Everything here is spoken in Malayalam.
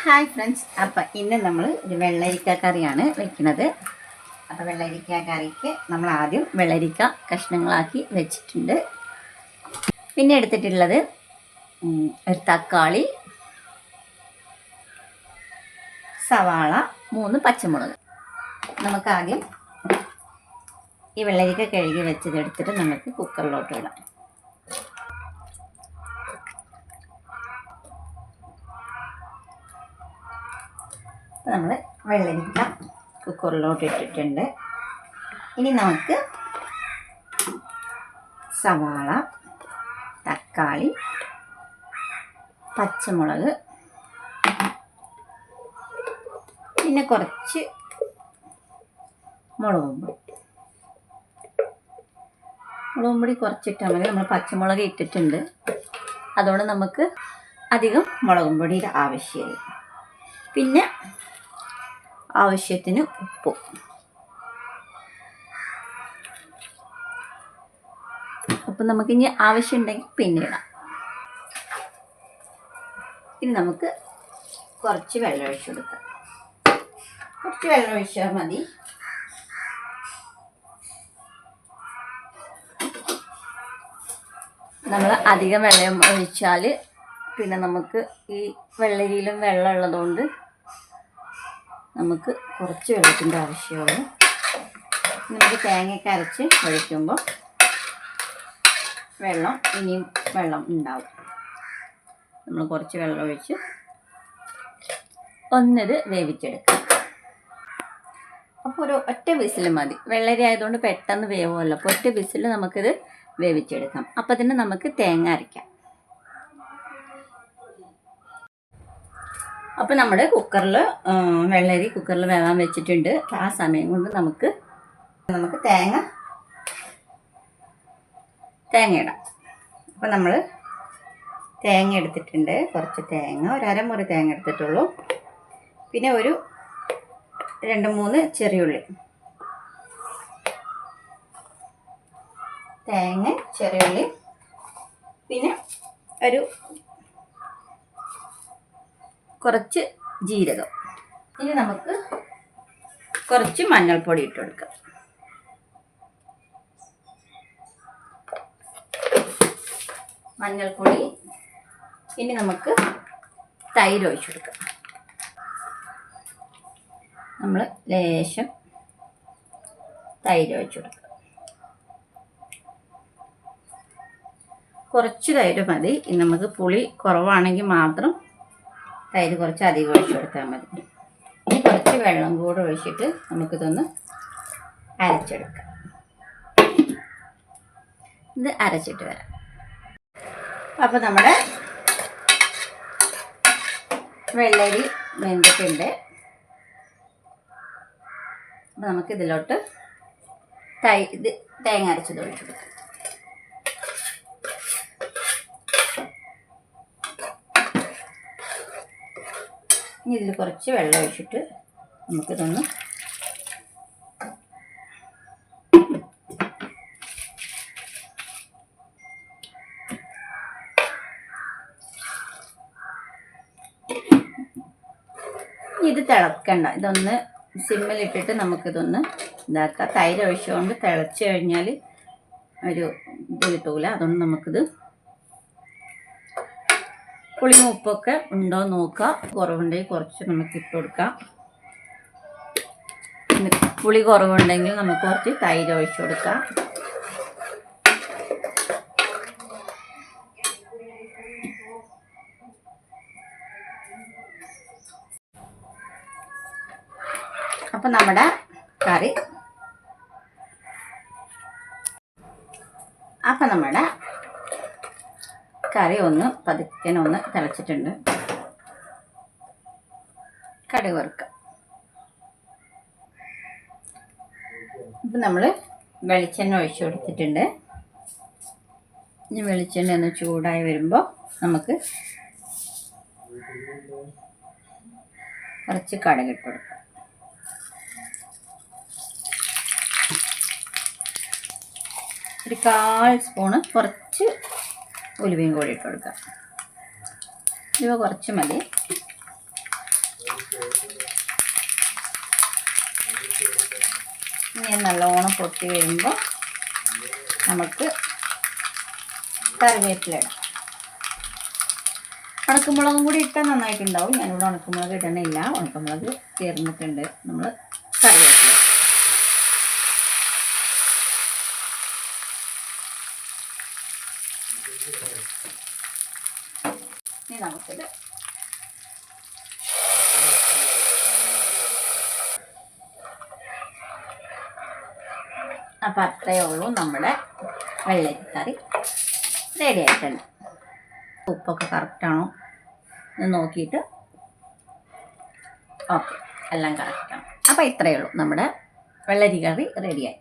ഹായ് ഫ്രണ്ട്സ് അപ്പം ഇന്ന് നമ്മൾ ഒരു വെള്ളരിക്ക കറിയാണ് വെക്കുന്നത്. അപ്പോൾ വെള്ളരിക്ക കറിക്ക് നമ്മൾ ആദ്യം വെള്ളരിക്ക കഷ്ണങ്ങളാക്കി വെച്ചിട്ടുണ്ട്. പിന്നെ എടുത്തിട്ടുള്ളത് ഒരു തക്കാളി സവാള മൂന്ന് പച്ചമുളക്. നമുക്ക് ആദ്യം ഈ വെള്ളരിക്ക കഴുകി വെച്ചത് എടുത്തിട്ട് നമുക്ക് കുക്കറിലോട്ട് ഇടാം. നമ്മൾ വെള്ളരിക്ക കുക്കറിലോട്ട് ഇട്ടിട്ടുണ്ട്. ഇനി നമുക്ക് സവാള തക്കാളി പച്ചമുളക് പിന്നെ കുറച്ച് മുളകും പൊടി. മുളകും കുറച്ചിട്ടാൽ മതി നമ്മൾ പച്ചമുളക് ഇട്ടിട്ടുണ്ട്. അതുകൊണ്ട് നമുക്ക് അധികം മുളകും പൊടിയുടെ ആവശ്യമില്ല. പിന്നെ ആവശ്യത്തിന് ഉപ്പും. ഉപ്പ് നമുക്ക് ഇനി ആവശ്യമുണ്ടെങ്കിൽ പിന്നെ ഇടാം. ഇനി നമുക്ക് കുറച്ച് വെള്ളം ഒഴിച്ചു കൊടുക്കാം. കുറച്ച് വെള്ളം ഒഴിച്ചാൽ മതി. നമ്മൾ അധികം വെള്ളം ഒഴിച്ചാൽ പിന്നെ നമുക്ക് ഈ വെള്ളരിയിലും വെള്ളം ഉള്ളതുകൊണ്ട് നമുക്ക് കുറച്ച് വെള്ളത്തിന്റെ ആവശ്യമുള്ളൂ. നമുക്ക് തേങ്ങയൊക്കെ അരച്ച് ഒഴിക്കുമ്പോൾ വെള്ളം ഇനിയും വെള്ളം ഉണ്ടാവും. നമ്മൾ കുറച്ച് വെള്ളം ഒഴിച്ച് ഒന്നത് വേവിച്ചെടുക്കാം. അപ്പോൾ ഒരു ഒറ്റ വിസിൽ മതി. വെള്ളരി ആയതുകൊണ്ട് പെട്ടെന്ന് വേവുമല്ലോ. അപ്പോൾ ഒറ്റ വിസിൽ നമുക്കിത് വേവിച്ചെടുക്കാം. അപ്പോൾ തന്നെ നമുക്ക് തേങ്ങ അരയ്ക്കാം. അപ്പോൾ നമ്മുടെ കുക്കറിൽ വെള്ളരി കുക്കറിൽ വേവാൻ വെച്ചിട്ടുണ്ട്. ആ സമയം കൊണ്ട് നമുക്ക് നമുക്ക് തേങ്ങ തേങ്ങ ഇടാം. അപ്പോൾ നമ്മൾ തേങ്ങ എടുത്തിട്ടുണ്ട്. കുറച്ച് തേങ്ങ ഒരു അരമുറി തേങ്ങ എടുത്തിട്ടുള്ളൂ. പിന്നെ ഒരു രണ്ട് മൂന്ന് ചെറിയുള്ളി തേങ്ങ ചെറിയുള്ളി പിന്നെ ഒരു കുറച്ച് ജീരകം. ഇനി നമുക്ക് കുറച്ച് മഞ്ഞൾപ്പൊടി ഇട്ട് കൊടുക്കാം. മഞ്ഞൾപ്പൊടി. ഇനി നമുക്ക് തൈര് ഒഴിച്ചു കൊടുക്കാം. നമ്മൾ ലേശം തൈര് ഒഴിച്ചു കൊടുക്കുക കുറച്ച് തൈര് മതി. നമുക്ക് പുളി കുറവാണെങ്കിൽ മാത്രം തൈര് കുറച്ച് അധികം ഒഴിച്ചു കൊടുത്താൽ മതി. ഇനി കുറച്ച് വെള്ളം കൂടെ ഒഴിച്ചിട്ട് നമുക്കിതൊന്ന് അരച്ചെടുക്കാം. ഇത് അരച്ചിട്ട് വരാം. അപ്പോൾ നമ്മുടെ വെള്ളരി വെന്തിട്ടുണ്ട്. അപ്പോൾ നമുക്കിതിലോട്ട് തൈ ഇത് തേങ്ങ അരച്ചത് ഒഴിച്ചു കൊടുക്കാം. ഇനി ഇതിൽ കുറച്ച് വെള്ളം ഒഴിച്ചിട്ട് നമുക്കിതൊന്ന് ഇത് തിളക്കണ്ട. ഇതൊന്ന് സിമ്മിലിട്ടിട്ട് നമുക്കിതൊന്ന് ഇതാക്കാം. തൈര് ഒഴിച്ചുകൊണ്ട് തിളച്ച് കഴിഞ്ഞാൽ ഒരു ഇത് കിട്ടൂല. അതുകൊണ്ട് നമുക്കിത് പുളിയും ഉപ്പൊക്കെ ഉണ്ടോ നോക്കുക കുറവുണ്ടെങ്കിൽ കുറച്ച് നമുക്ക് ഇട്ട് കൊടുക്കാം. പുളി കുറവുണ്ടെങ്കിൽ നമുക്ക് കുറച്ച് തൈര് ഒഴിച്ചു കൊടുക്കാം. അപ്പം നമ്മുടെ കറി. അപ്പം നമ്മുടെ കറി ഒന്ന് പതുക്കനൊന്ന് തിളച്ചിട്ടുണ്ട്. കടുക് വറുക്കുക ഇപ്പം നമ്മൾ വെളിച്ചെണ്ണ ഒഴിച്ചു കൊടുത്തിട്ടുണ്ട്. ഇനി വെളിച്ചെണ്ണ ഒന്ന് ചൂടായി വരുമ്പോൾ നമുക്ക് കുറച്ച് കടകിട്ട് കൊടുക്കാം. ഒരു കാൽ സ്പൂണ് കുറച്ച് ഉലുവയും കൂടി ഇട്ട് കൊടുക്കാം. ഉലുവ കുറച്ച് മതി. ഇനി നല്ലോണം പൊട്ടി വരുമ്പോൾ നമുക്ക് കറിവേപ്പില ഉണക്കുമുളകും ഉണക്കമുളകും കൂടി ഇട്ടാൽ നന്നായിട്ടുണ്ടാവും. ഞാനിവിടെ ഉണക്കമുളക് ഇടണില്ല. ഉണക്കമുളക് ചേർന്നിട്ടുണ്ട്. നമ്മൾ ഇനി നമുക്കിത് അപ്പം അത്രയേ ഉള്ളൂ നമ്മുടെ വെള്ളരിക്കറി. റെഡി ആയിട്ടുണ്ട്. ഉപ്പൊക്കെ കറക്റ്റാണോ എന്ന് നോക്കിയിട്ട് ഓക്കെ എല്ലാം കറക്റ്റാണ് അപ്പോൾ ഇത്രയേ ഉള്ളൂ നമ്മുടെ വെള്ളരി കറി റെഡിയായി